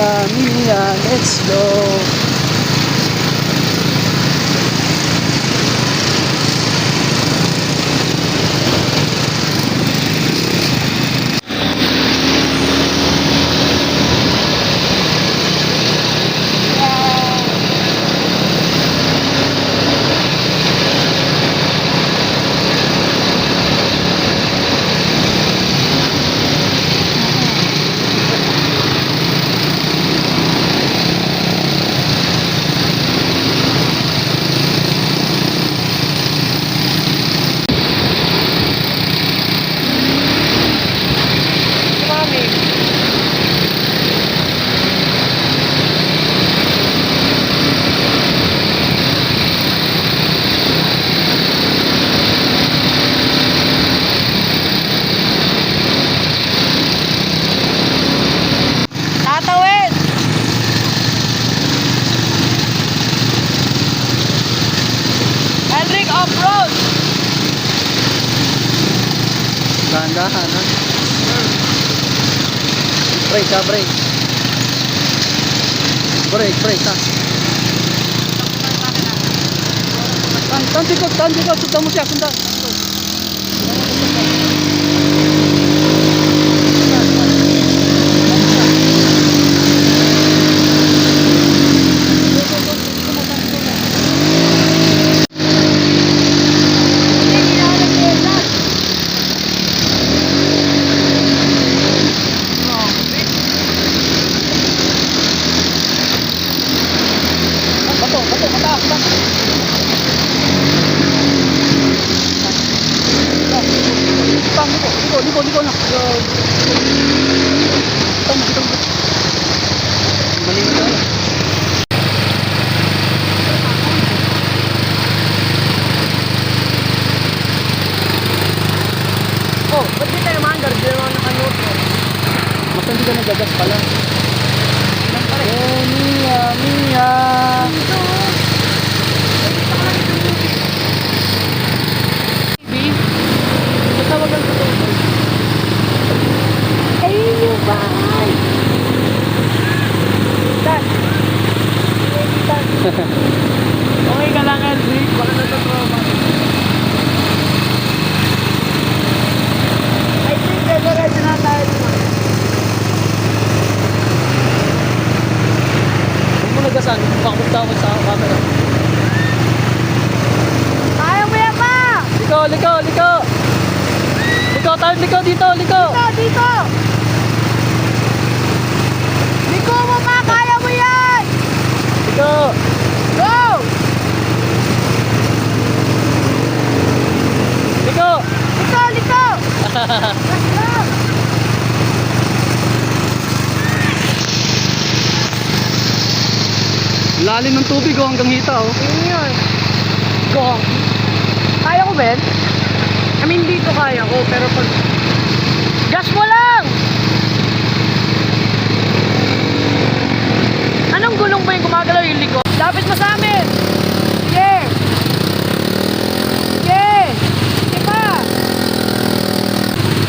Mia, Mia, let's go. Dahan-dahan, ha? Brake, ha? Brake. Brake, brake, ha? Tan, tan, tikot, tan, tikot. Sundan mo siya, sundan. Bato, liko, liko na. Tang, liko, liko. Mali na. Oh, ba't di tayo mandar? Di naman naka-neutral. Mas hindi ka nagagas pala. Oh, Mia, Mia. Ako sa camera. Ayaw mo yan, ma! Liko, liko, liko. Liko, tayo, liko dito, liko. Dito, dito! Liko mo, ma! Kaya mo yan! Liko. Go! Liko. Liko, liko! Let's go! Lalim ng tubig oh, hanggang hita oh. Yun yun. Go. Kaya ko, Ben? I mean, dito kaya ko, pero pag... Gas mo lang! Anong gulong ba yung gumagalaw yung likod? Lapit mo sa amin! Sige! Sige! Sige pa!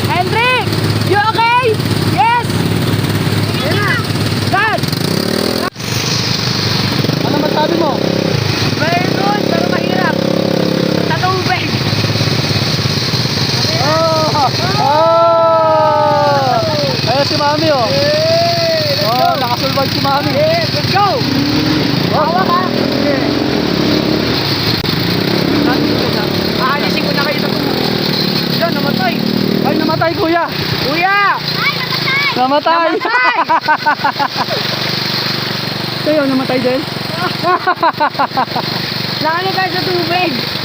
Hendrik! You okay? Yes! Yan na! Dad! Ano masabi mo? Very good, pero mahirap. Tatubig. Oh! Oh! Ayun si Mami oh. Oh, nakasulbad si Mami. Yeah, let's go! Hawa ka. Aalisin ko na kayo sa. Diyan, namatay. Ay, namatay kuya. Kuya! Namatay. Namatay! Kayo, namatay din? Nakano kayo sa tubig.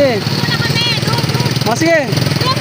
Sige. Muna kami. O sige.